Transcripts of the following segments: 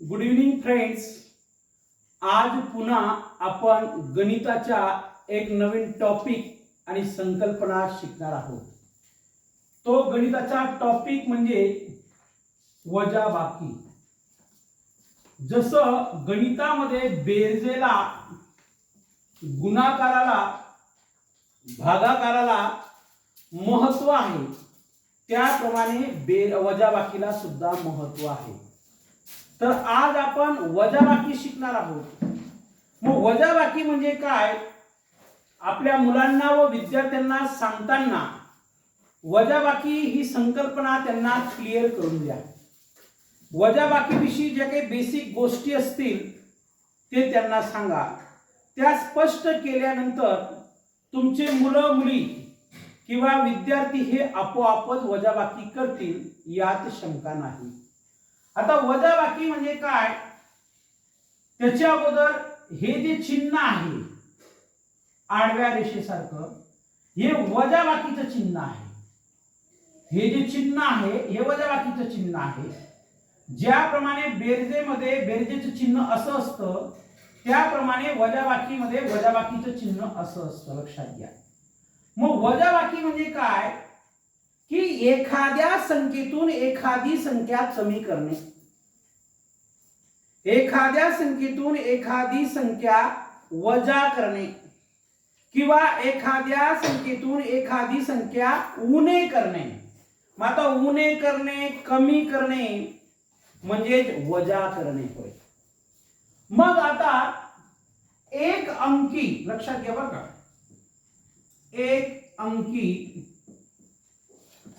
Good evening friends आज पुन्हा आपण गणिताच्या एक नवीन टॉपिक आणि संकल्पना शिकणार आहोत. तो गणिताचा टॉपिक म्हणजे वजाबाकी. जसं गणितामध्ये बेरजेला गुणाकाराला भागाकाराला महत्त्व आहे त्याप्रमाणे बे वजाबाकीला सुद्धा महत्त्व आहे. तर आज आपण वजाबाकी शिकणार आहोत. मग वजाबाकी म्हणजे काय? आपल्या मुलांना व विद्यार्थ्यांना सांगताना वजाबाकी ही संकल्पना त्यांना क्लिअर करून द्या. वजाबाकीविषयी ज्या काही बेसिक गोष्टी असतील ते त्यांना सांगा. त्या स्पष्ट केल्यानंतर तुमचे मुलं मुली किंवा विद्यार्थी हे आपोआपच वजाबाकी करतील यात शंका नाही. आता वजाबाकी म्हणजे काय? त्याच्या अगोदर हे जे चिन्ह आहे आडव्या रेषेसारखं हे वजाबाकीचं चिन्ह आहे. हे जे चिन्ह आहे हे वजाबाकीचं चिन्ह आहे. ज्याप्रमाणे बेरजेमध्ये बेरजेचं चिन्ह असं असतं त्याप्रमाणे वजाबाकीमध्ये वजाबाकीचं चिन्ह असं असतं. लक्षात घ्या. मग वजाबाकी म्हणजे काय? की एखाद्या संख्येतून एखादी संख्या कमी करणे. एखाद्या संख्येतून एखादी संख्या वजा करणे किंवा एखाद्या संख्येतून एखादी संख्या उणे करणे. मग आता उणे करणे कमी करणे म्हणजे वजा करणे होय. मग आता एक अंकी लक्षात घ्या बघा का. एक अंकी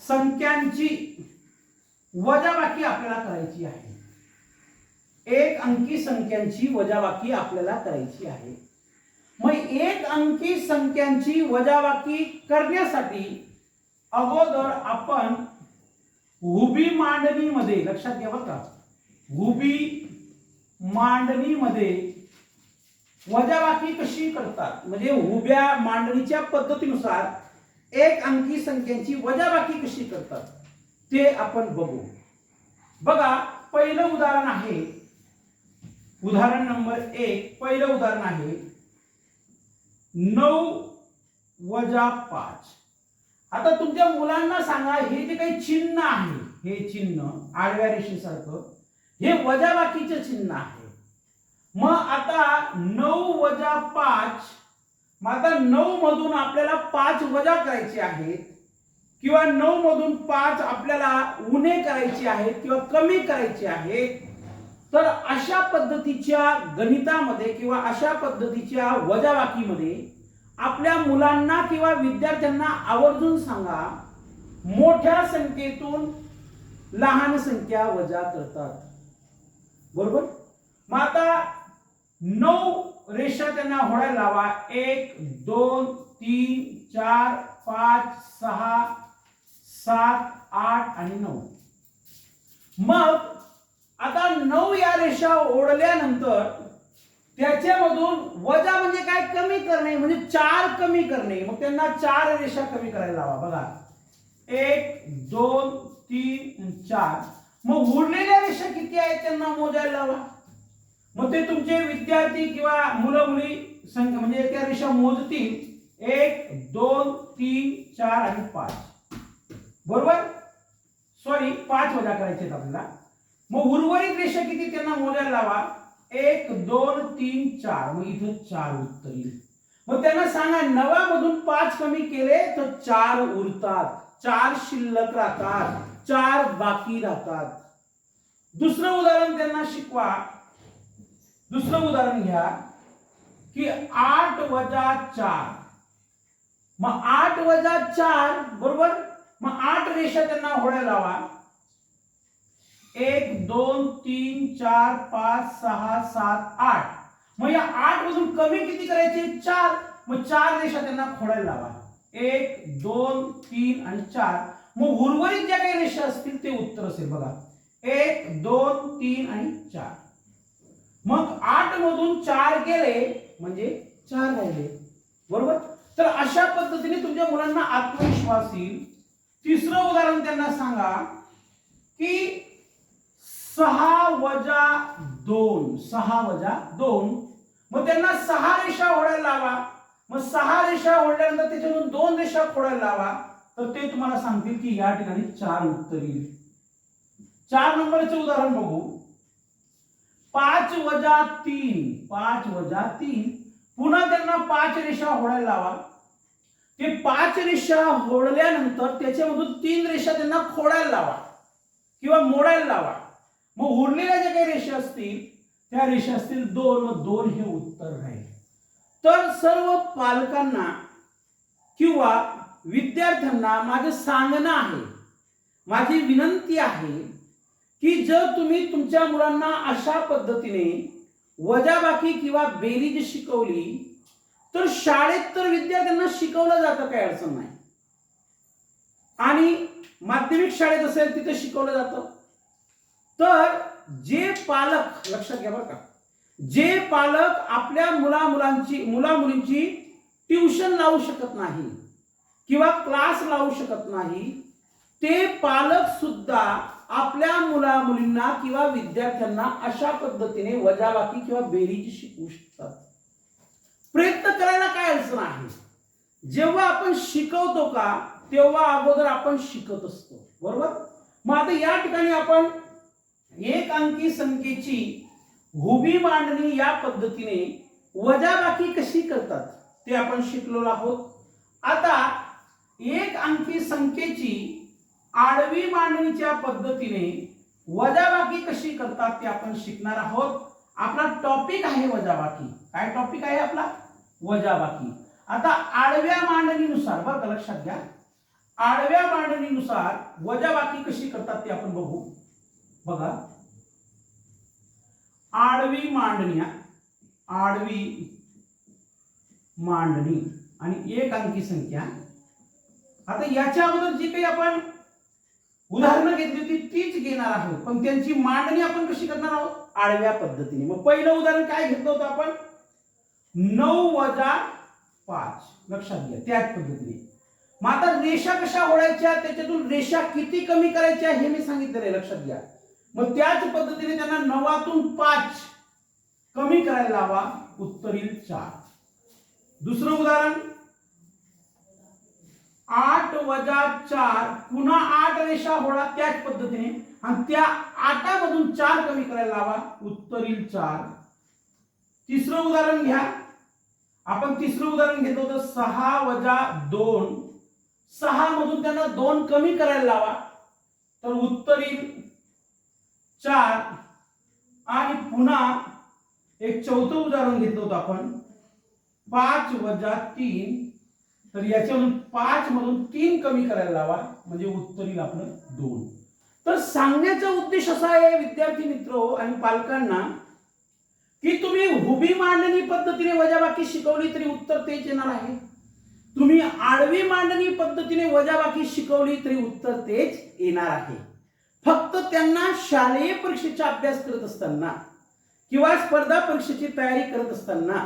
संख्यांची वजाबाकी आपल्याला करायची आहे. एक अंकी संख्यांची वजाबाकी आपल्याला करायची आहे. मग एक अंकी संख्यांची वजाबाकी करण्यासाठी अगोदर आपण हुबी मांडणीमध्ये लक्षात घ्या बरं का उभी मांडणीमध्ये वजाबाकी कशी करतात? म्हणजे उभ्या मांडणीच्या पद्धतीनुसार एक अंकी संख्यांची वजाबाकी कशी करतात? ते आपण बघू. बघा पहिलं उदाहरण आहे. उदाहरण नंबर एक पहिलं उदाहरण आहे. नऊ वजा पाच. आता तुमच्या मुलांना सांगा हे जे काही चिन्ह आहे हे चिन्ह आडव्या रेषेसारखं हे वजाबाकीचे चिन्ह आहे. मग आता नऊ वजा पाच मग आता नऊ मधून आपल्याला पाच वजा करायचे आहेत किंवा नऊ मधून पाच आपल्याला उणे करायचे आहेत किंवा कमी करायचे आहेत तर अशा पद्धतीच्या गणितामध्ये किंवा अशा पद्धतीच्या वजाबाकीमध्ये आपल्या मुलांना किंवा विद्यार्थ्यांना आवर्जून सांगा मोठ्या संख्येतून लहान संख्या वजा करतात. बरोबर? मग आता नऊ रेषा त्यांना होडायला लावा. एक दोन तीन चार पाच सहा सात आठ आणि नऊ. मग आता नऊ या रेषा ओढल्यानंतर त्याच्यामधून वजा म्हणजे काय? कमी करणे. म्हणजे चार कमी करणे. मग त्यांना चार रेषा कमी करायला लावा. बघा. एक दोन तीन चार. मग उरलेल्या रेषा किती आहेत? त्यांना मोजायला लावा. मग ते तुमचे विद्यार्थी किंवा मुलं मुली संख्या म्हणजे त्या रेषा मोजतील. एक दोन तीन चार आणि पाच. बरोबर? सॉरी पाच वजा करायचे आहेत आपल्याला. मग उर्वरित रेषा किती त्यांना मोजायला लावा? एक दोन तीन चार. मग इथं चार उत्तर येईल. मग त्यांना सांगा नव्यामधून पाच कमी केले तर चार उरतात. चार शिल्लक राहतात. चार बाकी राहतात. दुसरं उदाहरण त्यांना शिकवा. दुसरं उदाहरण घ्या की आठ वजा चार. मग आठ वजा चार बरोबर? मग आठ रेषा त्यांना होड्या लावा. एक दोन तीन चार पाच सहा सात आठ. मग या आठ मधून कमी किती करायचे? चार. मग चार रेषा त्यांना खोडायला लावा. एक दोन तीन आणि चार. मग उर्वरित ज्या काही रेषा असतील ते उत्तर असेल बघा. एक दोन तीन आणि चार. मग आठ मधून चार गेले म्हणजे चार राहिले. बरोबर? तर अशा पद्धतीने तुमच्या मुलांना आत्मविश्वास येईल. तिसरं उदाहरण त्यांना सांगा की सहा वजा दोन सहा वजा दोन. मग त्यांना सहा रेषा ओढायला लावा. मग सहा रेषा ओढल्यानंतर त्याच्यातून दोन रेषा खोडायला लावा. तर ते तुम्हाला सांगतील की या ठिकाणी चार उत्तर येईल. चार नंबरचे उदाहरण बघू. पाच वजा तीन पाच वजा तीन. पुन्हा त्यांना पाच रेषा ओढायला लावा. ते पाच रेषा होडल्यानंतर त्याच्यामधून तीन रेषा त्यांना खोडायला लावा किंवा मोडायला लावा. मग उरलेल्या ज्या काही रेषा असतील त्या रेषा असतील दोन. व दोन हे उत्तर राहील. तर सर्व पालकांना किंवा विद्यार्थ्यांना माझं सांगणं आहे माझी विनंती आहे की जर तुम्ही तुमच्या मुलांना अशा पद्धतीने वजाबाकी किंवा बेरीज शिकवली तर शाळेत तर विद्यार्थ्यांना शिकवलं जातं काही अडचण नाही. आणि माध्यमिक शाळेत असेल तिथे शिकवलं जातं. तर जे पालक लक्षात घ्या बरं का जे पालक आपल्या मुला मुलांची मुला मुलींची ट्युशन लावू शकत नाही किंवा क्लास लावू शकत नाही ते पालक सुद्धा आपल्या मुला मुलींना किंवा विद्यार्थ्यांना अशा पद्धतीने वजाबाकी किंवा बेरीज शिकवू शकतात. प्रयत्न करायला काय अडचण आहे? जेव्हा आपण शिकवतो का तेव्हा अगोदर आपण शिकत असतो. बरोबर? मग आता या ठिकाणी आपण एक अंकी संख्येची हुबी मांडणी या पद्धतीने वजाबाकी कशी करतात ते आपण शिकलो आहोत. आता एक अंकी संख्येची आडवी मांडणीच्या पद्धतीने वजाबाकी कशी करतात ते आपण शिकणार आहोत. आपला टॉपिक आहे वजाबाकी. काय टॉपिक आहे आपला? वजाबाकी. आता आडव्या मांडणीनुसार बरं का लक्षात घ्या. आडव्या मांडणीनुसार वजाबाकी कशी करतात ते आपण बघू. बघा. आडवी मांडणी आडवी मांडणी आणि एक अंकी संख्या. आता याच्या अगोदर जी काही आपण उदाहरणं घेतली होती तीच घेणार आहोत. पण त्यांची मांडणी आपण कशी करणार आहोत? आडव्या पद्धतीने. मग पहिलं उदाहरण काय घेतलं होतं आपण? नऊ वजा पाच. लक्षात घ्या त्याच पद्धतीने. मग आता रेषा कशा ओढायच्या त्याच्यातून रेषा किती कमी करायच्या हे मी सांगितलेलं आहे लक्षात घ्या. मग त्याच पद्धतीने त्यांना नवातून पाच कमी करायला लावा उत्तरील चार. दुसरं उदाहरण? आठ वजा चार पुन्हा आठ रेषा ओढा त्याच पद्धतीने. आणि त्या आठामधून चार कमी करायला लावा. उत्तरील चार. तिसरं उदाहरण घ्या. आपण तिसरं उदाहरण घेतो तर सहा वजा दोन. सहा मधून त्यांना दोन कमी करायला लावा. तर उत्तरील चार. आणि पुन्हा एक चौथं उदाहरण घेतलं होतं आपण. पाच वजा तीन. तर याच्यामधून पाच मधून तीन कमी करायला लावा म्हणजे उत्तर येईल आपलं दोन. तर सांगण्याचा उद्देश असा आहे विद्यार्थी मित्र आणि पालकांना की तुम्ही हुबी मांडणी पद्धतीने वजाबाकी शिकवली तरी उत्तर तेच येणार आहे. तुम्ही आडवी मांडणी पद्धतीने वजाबाकी शिकवली तरी उत्तर तेच येणार आहे. फक्त त्यांना शालेय परीक्षेचा अभ्यास करत असताना किंवा स्पर्धा परीक्षेची तयारी करत असताना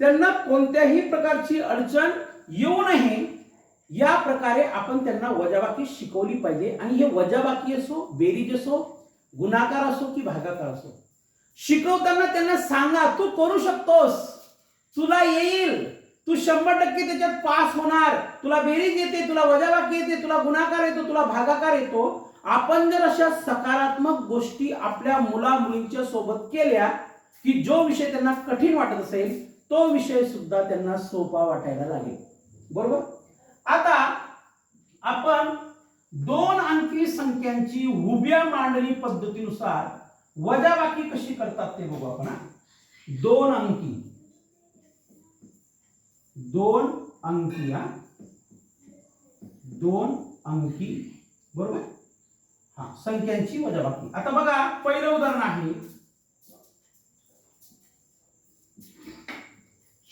त्यांना कोणत्याही प्रकारची अडचण येऊनही या प्रकारे आपण त्यांना वजाबाकी शिकवली पाहिजे. आणि हे वजाबाकी असो बेरीज असो गुणाकार असो की भागाकार असो शिकवताना त्यांना सांगा तू करू शकतोस. तुला येईल. तू शंभर टक्के त्याच्यात पास होणार. तुला बेरीज येते तुला वजाबाकी येते तुला गुणाकार येतो तुला भागाकार येतो. आपण जर अशा सकारात्मक गोष्टी आपल्या मुला मुलींच्या सोबत केल्या की जो विषय त्यांना कठीण वाटत असेल तो विषय सुद्धा त्यांना सोपा वाटायला लागेल. बरोबर? आता आपण दोन अंकी संख्यांची उभ्या मांडणी पद्धतीनुसार वजाबाकी कशी करतात ते बघू आपण दोन अंकी. दोन अंकी हा. दोन अंकी बरोबर? हा संख्यांची वजाबाकी. आता बघा पहिलं उदाहरण आहे.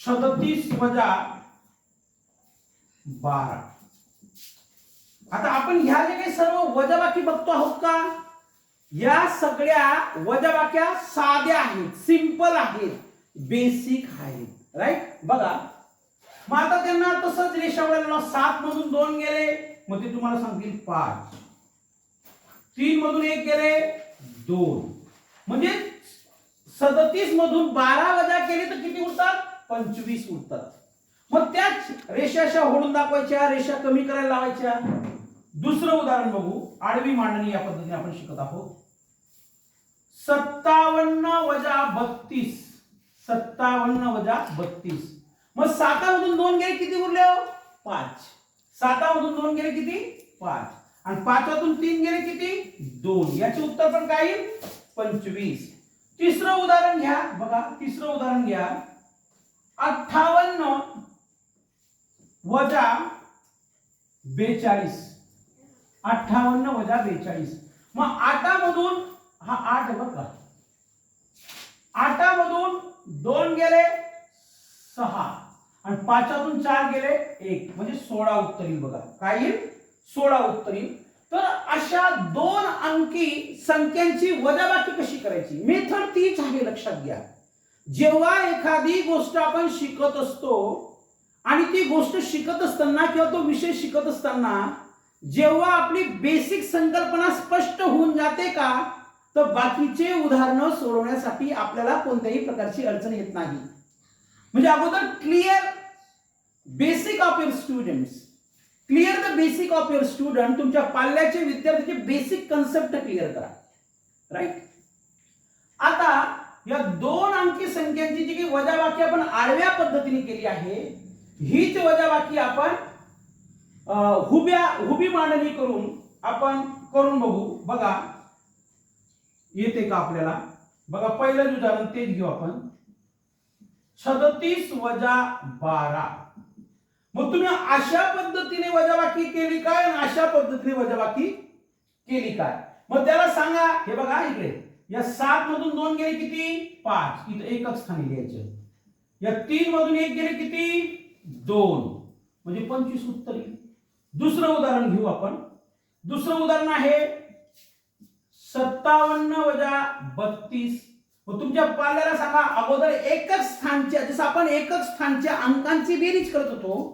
सदतीस वजा बारा. आता आपण ह्या जे काही सर्व वजाबाकी बघतो आहोत का? या सगळ्या वजाबाक्या साध्या आहेत सिंपल आहेत बेसिक आहेत. राईट बघा. मग आता त्यांना तसंच रेषा सात मधून दोन गेले मग ते तुम्हाला सांगतील पाच. तीन मधून एक गेले दोन. म्हणजे सदतीस मधून बारा वजा केले तर किती उरतात? पंचवीस उरतात. मग त्याच रेषाशा होडून ओढून दाखवायच्या रेषा कमी करायला लावायच्या. दुसरं उदाहरण बघू. आडवी मांडणी या पद्धतीने आपण शिकत आहोत. सत्तावन्न वजा बत्तीस. सत्तावन्न वजा बत्तीस. मग सातामधून दोन गेले किती उरले हो? पाच. सातामधून दोन गेले किती? पाच. आणि पाचातून तीन गेले किती? दोन. याचे उत्तर पण काय येईल? पंचवीस. तिसरं उदाहरण घ्या. बघा तिसरं उदाहरण घ्या. अठ्ठावन्न वजा बेचाळीस. अठ्ठावन्न वजा बेचाळीस. मग आटामधून हा आठ बघा का? आटामधून दोन गेले सहा. आणि पाचातून चार गेले एक. म्हणजे सोळा उत्तर येईल बघा. काय येईल? सोळा उत्तर येईल तर अशा दोन अंकी संख्यांची वजाबाकी कशी करायची? मेथड तीच आहे लक्षात घ्या. जेव्हा एखादी गोष्ट आपण शिकत असतो आणि ती गोष्ट शिकत असताना किंवा तो विषय शिकत असताना जेव्हा आपली बेसिक संकल्पना स्पष्ट होऊन जाते का तर बाकीचे उदाहरणं सोडवण्यासाठी आपल्याला कोणत्याही प्रकारची अडचण येत नाही. म्हणजे अगोदर clear basic of your students clear the basic of your student तुमच्या पाल्याचे विद्यार्थ्याचे बेसिक कन्सेप्ट क्लिअर करा. राईट आता या दोन अंकी संख्यांची जी काही वजाबाकी आपण आडव्या पद्धतीने केली आहे हीच वजाबाकी आपण हुब्या हुबी मांडणी करून आपण करून बघू. बघा येते का आपल्याला? बघा पहिलं उदाहरण तेच घेऊ आपण. सदतीस वजा बारा. मग तुम्ही अशा पद्धतीने वजाबाकी केली काय आणि अशा पद्धतीने वजाबाकी केली काय? मग त्याला सांगा हे बघा इकडे. या सात मधून दोन गेले किती? पाच. इथं एकच स्थानी लिहायचं. या तीन मधून एक गेले किती? दोन. म्हणजे पंचवीस उत्तर. येईल दुसरं उदाहरण घेऊ आपण. दुसरं उदाहरण आहे सत्तावन्न वजा बत्तीस. मग तुमच्या पाल्याला सांगा अगोदर एकच स्थानच्या जसं आपण एकच स्थानच्या अंकांची बेरीज करत होतो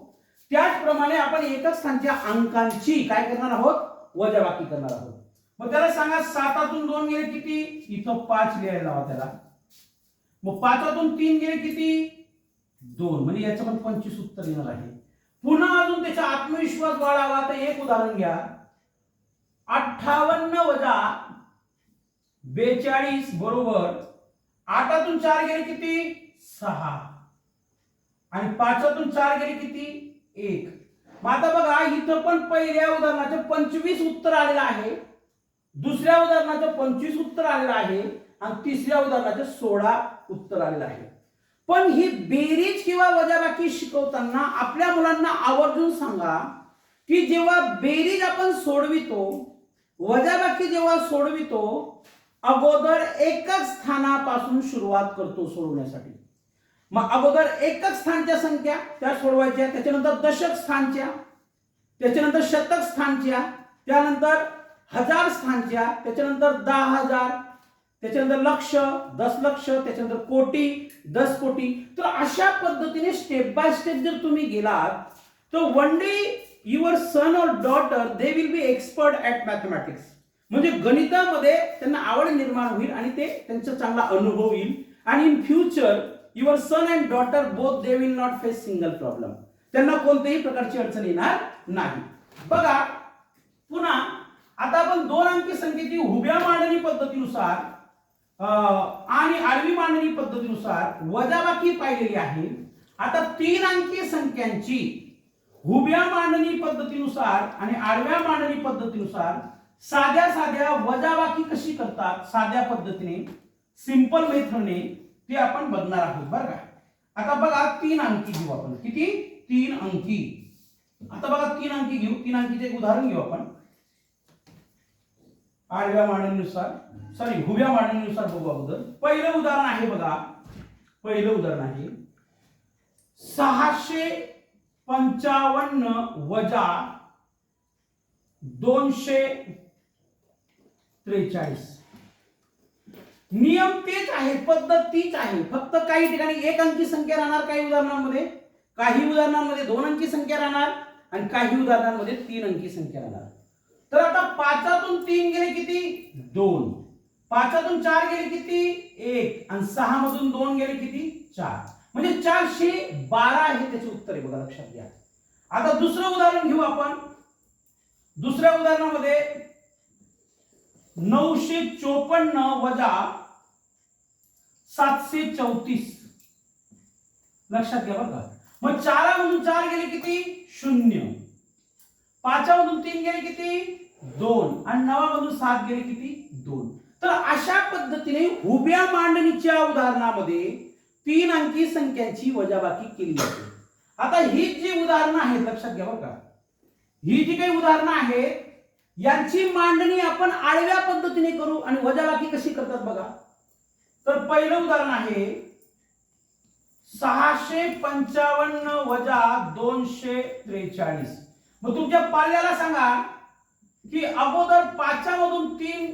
त्याचप्रमाणे आपण एकच स्थानच्या अंकांची काय करणार आहोत? वजाबाकी करणार आहोत. मग त्याला सांगा सातातून दोन गेले किती? इथं पाच लिहायला लावा त्याला. मग पाचातून तीन गेले किती? दोन. म्हणजे याचं पण पंचवीस उत्तर येणार आहे. पुन्हा अजून त्याचा आत्मविश्वास वाढावा. तर एक उदाहरण घ्या. अठ्ठावन्न वजा बेचाळीस बरोबर. आठातून चार गेले किती? सहा. आणि पाचातून चार गेले किती? एक. मग आता बघा इथं पण पहिल्या उदाहरणाचं पंचवीस उत्तर आलेलं आहे. दुसऱ्या उदाहरणाचं पंचवीस उत्तर आलेलं आहे. आणि तिसऱ्या उदाहरणाचं सोळा उत्तर आलेलं आहे. पण ही बेरीज किंवा वजाबाकी शिकवताना आपल्या मुलांना आवर्जून सांगा की जेव्हा बेरीज आपण सोडवितो वजाबाकी जेव्हा सोडवितो अगोदर एकच स्थानापासून सुरुवात करतो सोडवण्यासाठी. मग अगोदर एकच स्थानच्या संख्या त्या सोडवायच्या त्याच्यानंतर दशक स्थानच्या त्याच्यानंतर शतक स्थानच्या त्यानंतर हजार स्थानच्या त्याच्यानंतर दहा हजार त्याच्यानंतर लक्ष दशलक्ष त्याच्यानंतर कोटी दस कोटी तर अशा पद्धतीने स्टेप बाय स्टेप जर तुम्ही गेलात तर one day your son or daughter they will be expert at mathematics म्हणजे गणितामध्ये त्यांना आवड निर्माण होईल आणि ते त्यांचा चांगला अनुभव येईल. आणि in future your son and daughter both they will not face single problem त्यांना कोणत्याही प्रकारची अडचण येणार नाही. बघा पुन्हा आता आपण दोन अंकी संख्येची उभ्या मांडणी पद्धतीनुसार आणि आडवी मांडणी पद्धतीनुसार वजाबाकी पाहिलेली आहे. आता तीन अंकी संख्यांची उभ्या मांडणी पद्धतीनुसार आणि आडव्या मांडणी पद्धतीनुसार साध्या साध्या वजाबाकी कशी करतात साध्या पद्धतीने सिंपल मेथडने ते आपण बघणार आहोत बरं का? आता बघा तीन अंकी घेऊ आपण. किती? तीन अंकी. आता बघा तीन अंकी घेऊ. तीन अंकीचे एक उदाहरण घेऊ आपण. आडव्या मांडणीनुसार सॉरी उभ्या मांडणीनुसार बघू अगोदर. पहिलं उदाहरण आहे बघा. पहिलं उदाहरण आहे. सहाशे पंचावन्न वजा दोनशे त्रेचाळीस. नियम तेच आहे पद्धत तीच आहे. फक्त काही ठिकाणी एक अंकी संख्या राहणार काही उदाहरणांमध्ये. काही उदाहरणांमध्ये दोन अंकी संख्या राहणार आणि काही उदाहरणांमध्ये तीन अंकी संख्या राहणार. तर आता पाचातून तीन गेले किती? दोन. पाचातून चार गेले किती? एक. आणि सहा मधून दोन गेले किती? चार. म्हणजे चारशे बारा हे त्याचे उत्तर आहे बघा लक्षात घ्या. आता दुसरं उदाहरण घेऊ आपण. दुसऱ्या उदाहरणामध्ये नऊशे चोपन्न वजा सातशे चौतीस. लक्षात घ्या बघा का. मग चारामधून चार गेले किती? शून्य. पाचामधून तीन गेले किती? दोन. आणि नवामधून सात गेले किती? दोन. तर अशा पद्धतीने उभ्या मांडणीच्या उदाहरणामध्ये तीन अंकी संख्यांची वजाबाकी केली जाते. आता ही जी उदाहरणं आहेत लक्षात घ्या बरं का. ही जी काही उदाहरणं आहेत यांची मांडणी आपण आडव्या पद्धतीने करू आणि वजाबाकी कशी करतात बघा. तर पहिलं उदाहरण आहे सहाशे पंचावन्न वजा दोनशे त्रेचाळीस. मग तुमच्या पाल्याला सांगा की अगोदर पाचच्या मधून तीन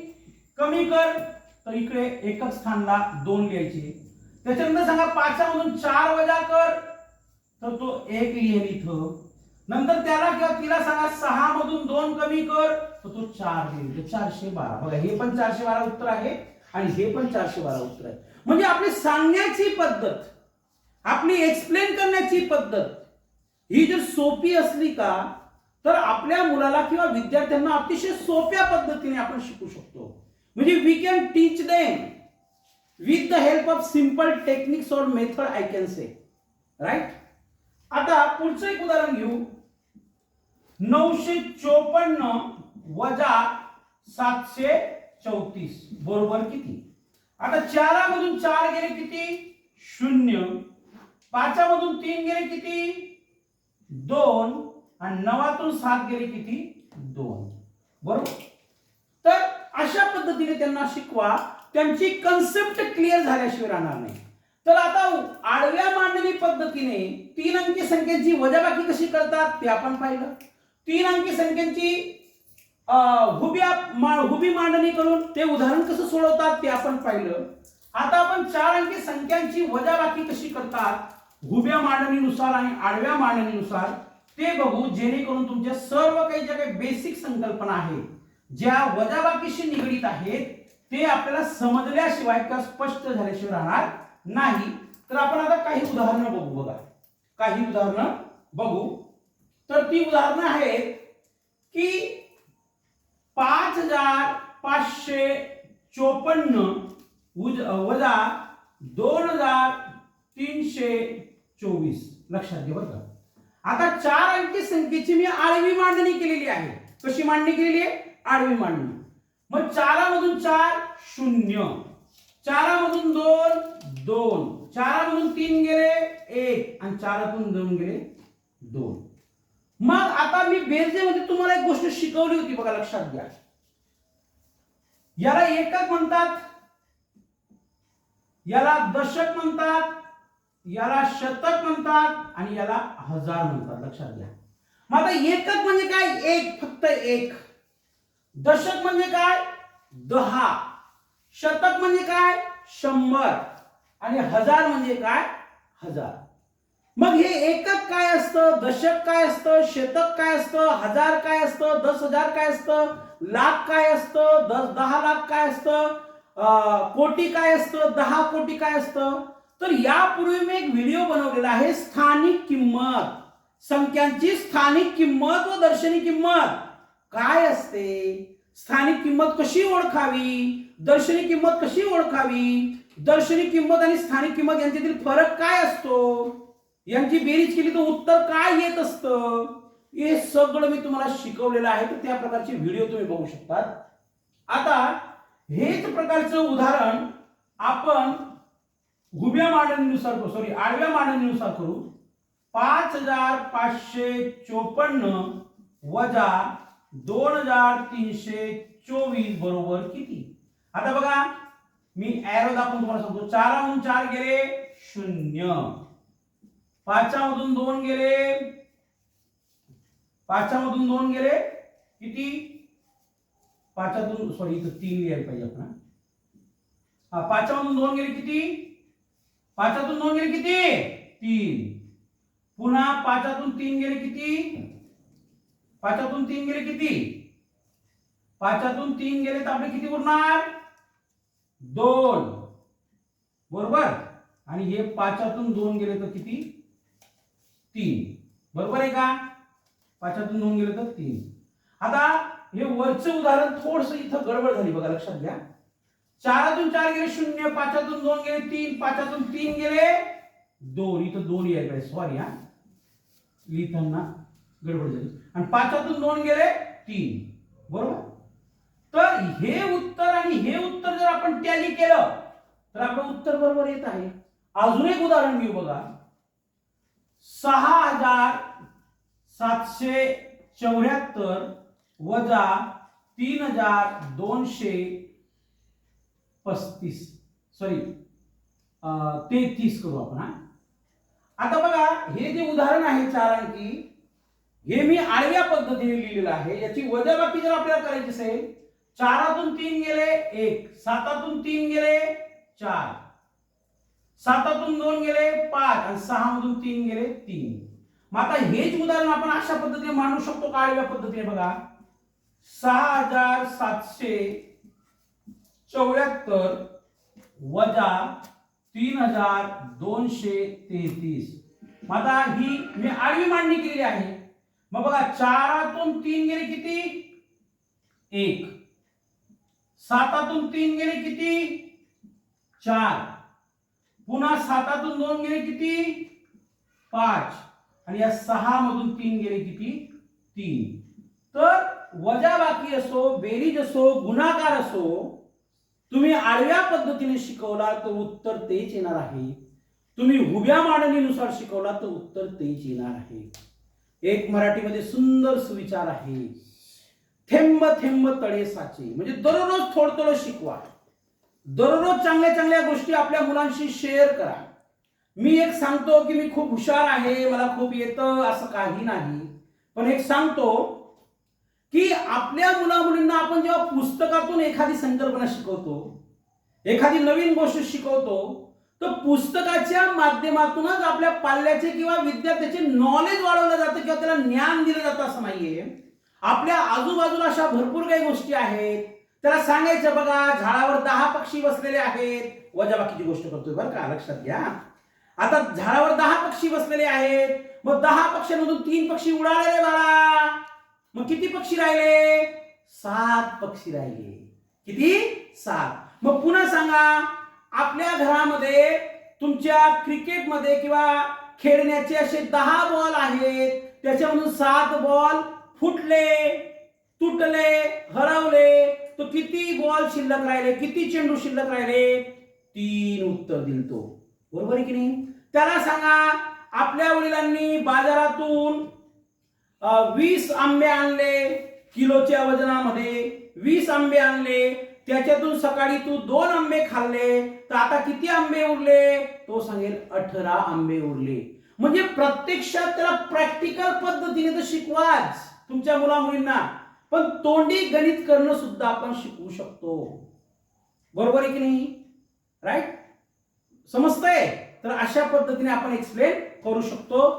कमी कर तर इकडे एकच स्थानला दोन लिहायचे. त्याच्यानंतर सांगा पाचच्या मधून चार वजा कर तर तो एक लिहेल इथं. नंतर त्याला किंवा तिला सांगा सहा मधून दोन कमी कर तर तो चार लिहिल. चारशे बारा. बघा हे पण चारशे बारा उत्तर आहे आणि हे पण चारशे बारा उत्तर आहे. म्हणजे आपली सांगण्याची पद्धत आपली एक्सप्लेन करण्याची पद्धत ही जर सोपी असली का तर आपल्या मुलाला किंवा विद्यार्थ्यांना अतिशय सोप्या पद्धतीने आपण शिकू शकतो. म्हणजे we can teach them with the help of simple techniques or method I can say right आता पुढचं एक उदाहरण घेऊ. नऊशे चोपन्न वजा सातशे चौतीस. बरोबर किती? आता चारामधून चार गेले किती? शून्य. पाचामधून तीन गेले किती? दोन. आणि नवातून सात गेले किती? दोन. बरोबर? तर अशा पद्धतीने त्यांना शिकवा. त्यांची कन्सेप्ट क्लिअर झाल्याशिवाय राहणार नाही. तर आता आडव्या मांडणी पद्धतीने तीन अंकी संख्येची वजाबाकी कशी करतात ते आपण पाहिलं. तीन अंकी संख्येची हुब्या मा- हुबी मांडणी करून ते उदाहरण कसं सोडवतात ते आपण पाहिलं. आता आपण चार अंकी संख्यांची वजाबाकी कशी करतात? हुब्या मांडणीनुसार आणि आडव्या मांडणीनुसार. ते बघू जेणेकरून तुमच्या सर्व काही ज्या काही बेसिक संकल्पना आहेत ज्या वजाबाकीशी निगडीत आहेत ते आपल्याला समजल्याशिवाय किंवा स्पष्ट झाल्याशिवाय राहणार नाही. तर आपण आता काही उदाहरणं बघू बघा. काही उदाहरणं बघू. तर ती उदाहरणं आहेत की पाच हजार पाचशे चोपन्न उज- वजा दोन हजार तीनशे चोवीस. लक्षात घे बरं का. आता चार अंकी संख्येची मी आडवी मांडणी केलेली आहे. कशी मांडणी केलेली आहे? आडवी मांडणी. मग चारामधून चार शून्य. चारामधून दोन दोन. चारामधून तीन गेले एक. आणि चारातून दोन गेले दोन. मग आता मी बेरजेमध्ये तुम्हाला एक गोष्ट शिकवली होती बघा लक्षात घ्या. याला एकक म्हणतात. याला दशक म्हणतात. याला शतक म्हणतात आणि याला हजार म्हणतात. लक्षात घ्या. मग आता एकक म्हणजे काय? एक फक्त एक. दशक म्हणजे काय? दहा. शतक म्हणजे काय? शंभर. आणि हजार म्हणजे काय? हजार. मग हे एकक काय असतं? दशक काय असतं? शतक काय असतं? हजार काय असतं? दस हजार काय असतं? लाख काय असतं? दस दहा लाख काय असतं? कोटी काय असतं? दहा कोटी काय असतं? तर यापूर्वी मी एक व्हिडिओ बनवलेला आहे स्थानिक किंमत. संख्यांची स्थानिक किंमत व दर्शनी किंमत. काय असते? स्थानिक किंमत कशी ओळखावी? दर्शनी किंमत कशी ओळखावी? दर्शनी किंमत आणि स्थानिक किंमत यांच्यातील फरक काय असतो? यांची बेरीज केली तर उत्तर काय येत असतं? हे सगळं मी तुम्हाला शिकवलेलं आहे तर त्या प्रकारचे व्हिडिओ तुम्ही बघू शकता आता हेच प्रकारचं उदाहरण आपण उभ्या मांडणीनुसार सॉरी आडव्या मांडणीनुसार करू पाच हजार पाचशे चोपन्न वजा दोन हजार तीनशे चोवीस बरोबर किती? आता बघा मी ऍरो दाखवून तुम्हाला सांगतो. चारामधून चार गेले शून्य. पाचामधून दोन गेले पाचामधून दोन गेले किती? पाचातून सॉरी इथं तीन लिहायला पाहिजे आपण हा. हा पाचामधून दोन गेले किती? पाचातून दोन गेले किती? तीन. पुन्हा पाचातून तीन गेले किती? पाचातून तीन गेले किती? पाचातून तीन गेले तर आपले किती उरणार? दोन. बरोबर? आणि हे पाचातून दोन गेले तर किती? तीन. बरोबर आहे का? पाचातून दोन गेले तर तीन. आता हे वरचं उदाहरण थोडस इथं गडबड झाली बघा लक्षात घ्या. चारातून चार गेले शून्य. पाचातून दोन गेले तीन. पाचातून तीन गेले. दोन. इथं दोन यायला पाहिजे. सॉरी हा. लिहिताना गडबड झाली. आणि पाचातून दोन गेले तीन. बरोबर? तर हे उत्तर आणि हे उत्तर जर आपण टॅली केलं तर आपलं उत्तर बरोबर येत आहे. अजून एक उदाहरण घेऊ बघा. सहा हजार सातशे चौऱ्याहत्तर वजा तीन हजार दोनशे पस्तीस. सॉरी तेहतीस करू आपण हा? आता बघा हे जे उदाहरण आहे चार अंकी हे मी आडव्या पद्धतीने लिहिलेलं आहे. याची वजाबाकी जर आपल्याला करायची असेल चारातून तीन गेले एक. सातातून तीन गेले चार. सातातून दोन गेले पाच. आणि सहा मधून तीन गेले तीन. मग आता हेच उदाहरण आपण अशा पद्धतीने मांडू शकतो का आडव्या पद्धतीने बघा? सहा हजार सातशे चौऱ्याहत्तर वजा तीन हजार दोनशे तेहतीस. मग आता ही मी आडवी मांडणी केलेली आहे. मग बघा चारातून तीन गेले किती? एक. सातातून तीन गेले किती? चार. पुन्हा सातातून दोन गेले किती? पाच. आणि या सहा मधून तीन गेले किती? तीन. तर वजा बाकी असो बेरीज असो गुणाकार असो तुम्ही आडव्या पद्धतीने शिकवला तर उत्तर तेच येणार आहे. तुम्ही उभ्या मांडणीनुसार शिकवला तर उत्तर तेच येणार आहे. एक मराठीमध्ये सुंदर सुविचार आहे. थेंब थेंब तळे साचे. म्हणजे दररोज थोडं थोडं शिकवा. दररोज चांगल्या चांगल्या गोष्टी आपल्या मुलांशी शेअर करा. मी एक सांगतो की मी खूप हुशार आहे मला खूप येतं असं काही नाही. पण एक सांगतो की आपल्या मुला मुलींना आपण जेव्हा पुस्तकातून एखादी संकल्पना शिकवतो एखादी नवीन गोष्ट शिकवतो तर पुस्तकाच्या माध्यमातूनच आपल्या पाल्याचे किंवा विद्यार्थ्याचे नॉलेज वाढवलं जातं किंवा त्याला ज्ञान दिलं जातं असं नाहीये. आपल्या आजूबाजूला अशा भरपूर काही गोष्टी आहेत. त्याला सांगायचं बघा झाडावर दहा पक्षी बसलेले आहेत. वजाबाकीची गोष्ट करतोय बरं का लक्षात घ्या. आता झाडावर दहा पक्षी बसलेले आहेत. मग दहा पक्ष्यांमधून तीन पक्षी उडालेले बाळा. मग किती पक्षी राहिले? सात पक्षी राहिले. किती? सात. मग पुन्हा सांगा आपल्या घरामध्ये तुमच्या क्रिकेटमध्ये किंवा खेळण्याचे असे दहा बॉल आहेत त्याच्यामधून सात बॉल फुटले तुटले हरवले तो किती बॉल शिल्लक राहिले? किती चेंडू शिल्लक राहिले? तीन उत्तर दिल तो. बरोबर आहे की नाही? त्याला सांगा आपल्या वडिलांनी बाजारातून वीस आंबे आणले किलोच्या वजनामध्ये. वीस आंबे आणले. त्याच्यातून सकाळी तू दोन आंबे खाल्ले. तर आता किती आंबे उरले? तो सांगेल अठरा आंबे उरले. म्हणजे प्रत्यक्षात त्याला प्रॅक्टिकल पद्धतीने तर शिकवाच तुमच्या मुला मुलींना पण तोंडी गणित करणं सुद्धा आपण शिकवू शकतो. बरोबर आहे की नाही? राईट समजतंय? तर अशा पद्धतीने आपण एक्सप्लेन करू शकतो.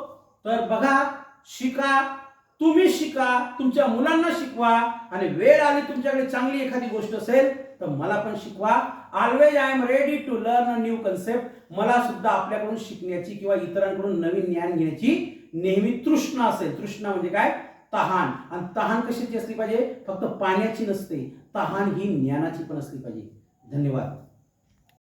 तर बघा शिका तुम्ही शिका तुमच्या मुलांना शिकवा आणि वेळ आली तुमच्याकडे चांगली एखादी गोष्ट असेल तर मला पण शिकवा. Always I am ready to learn a new concept मला सुद्धा आपल्याकडून शिकण्याची किंवा इतरांकडून नवीन ज्ञान घेण्याची नेहमी तृष्णा असेल. तृष्णा म्हणजे काय? तहान. आणि तहान कशाची असली पाहिजे? फक्त पाण्याची नसते. तहान ही ज्ञानाची पण असली पाहिजे. धन्यवाद.